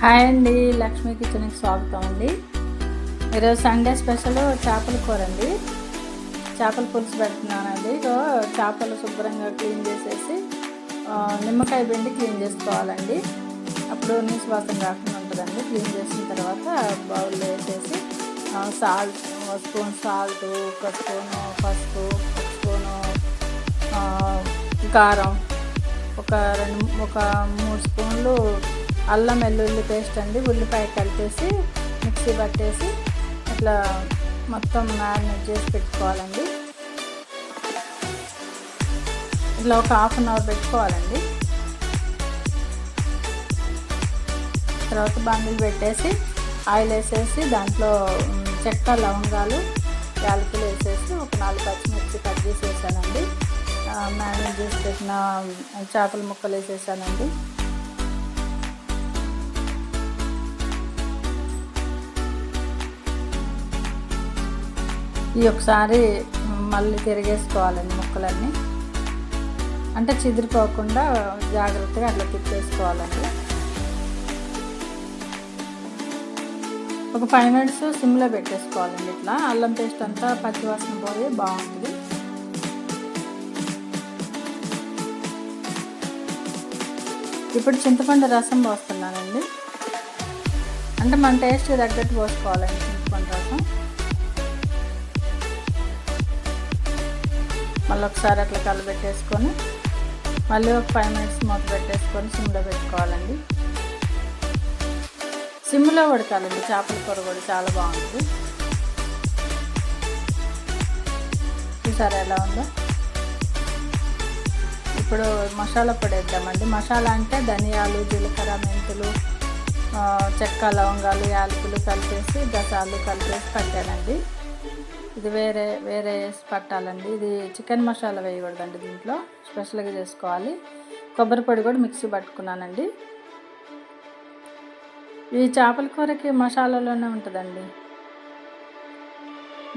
Hi అండి లక్ష్మీ కిచెన్కి స్వాగతం అండి. ఈరోజు సండే స్పెషల్ చేపల కూర అండి. చేపల పులుసు పెడుతున్నానండి. చేపలు శుభ్రంగా క్లీన్ చేసేసి నిమ్మకాయ పిండి క్లీన్ చేసుకోవాలండి. అప్పుడు నీసు వాసన రాకుండా ఉంటుందండి. క్లీన్ చేసిన తర్వాత బౌల్లో వేసేసి సాల్ట్ స్పూన్ సాల్ట్ ఒక స్పూన్ పసుపు ఒక స్పూను కారం ఒక రెండు ఒక మూడు స్పూన్లు అల్లం వెల్లుల్లి పేస్ట్ అండి ఉల్లిపాయ కలిపేసి మిక్సీ పట్టేసి ఇట్లా మొత్తం మ్యారినేట్ చేసి పెట్టుకోవాలండి. ఇట్లా ఒక హాఫ్ అన్ అవర్ పెట్టుకోవాలండి. తర్వాత బండిలు పెట్టేసి ఆయిల్ వేసేసి దాంట్లో చెక్క లవంగాలు యాలకులు వేసేసి ఒక నాలుగు పచ్చిమిర్చి కట్ చేసి వేసానండి మ్యారినేట్ చేసి పెట్టిన చేపల ముక్కలు వేసేసానండి. ఈ ఒకసారి మళ్ళీ తిరిగేసుకోవాలండి ముక్కలన్నీ. అంటే చిదిరిపోకుండా జాగ్రత్తగా అట్లా తిప్పేసుకోవాలండి. ఒక ఫైవ్ మినిట్స్ సిమ్లో పెట్టేసుకోవాలండి ఇట్లా. అల్లం పేస్ట్ అంతా పచ్చివాసన పోయి బాగుంటుంది. ఇప్పుడు చింతపండు రసం పోస్తున్నానండి. అంటే మన టేస్ట్ తగ్గట్టు పోసుకోవాలండి చింతపండు రసం. మళ్ళీ ఒకసారి అట్లా కలబెట్టేసుకొని మళ్ళీ ఒక ఫైవ్ మినిట్స్ మూత పెట్టేసుకొని సిమ్లో పెట్టుకోవాలండి. సిమ్లో ఉడకాలండి చేపల కూర కూడా చాలా బాగుంటుంది. చూసారా ఎలా ఉందో? ఇప్పుడు మసాలా పొడి వేద్దామండి. మసాలా అంటే ధనియాలు జీలకర్ర మెంతులు చెక్క లవంగాలు యాలకులు కలిపేసి దసాలు కలిపేసి కట్టానండి ఇది వేరే వేరే వేసి పట్టాలండి. ఇది చికెన్ మసాలా వేయకూడదండి దీంట్లో. స్పెషల్గా చేసుకోవాలి. కొబ్బరి పొడి కూడా మిక్సీ పట్టుకున్నానండి. ఈ చేపల కూరకి మసాలాలోనే ఉంటుందండి.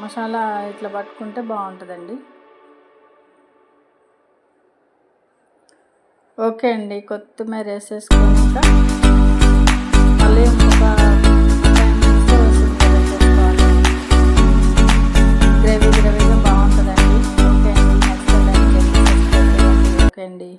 మసాలా ఇట్లా పట్టుకుంటే బాగుంటుందండి. ఓకే అండి. కొత్తిమీర వేసేసుకున్నాక ఓకే అండి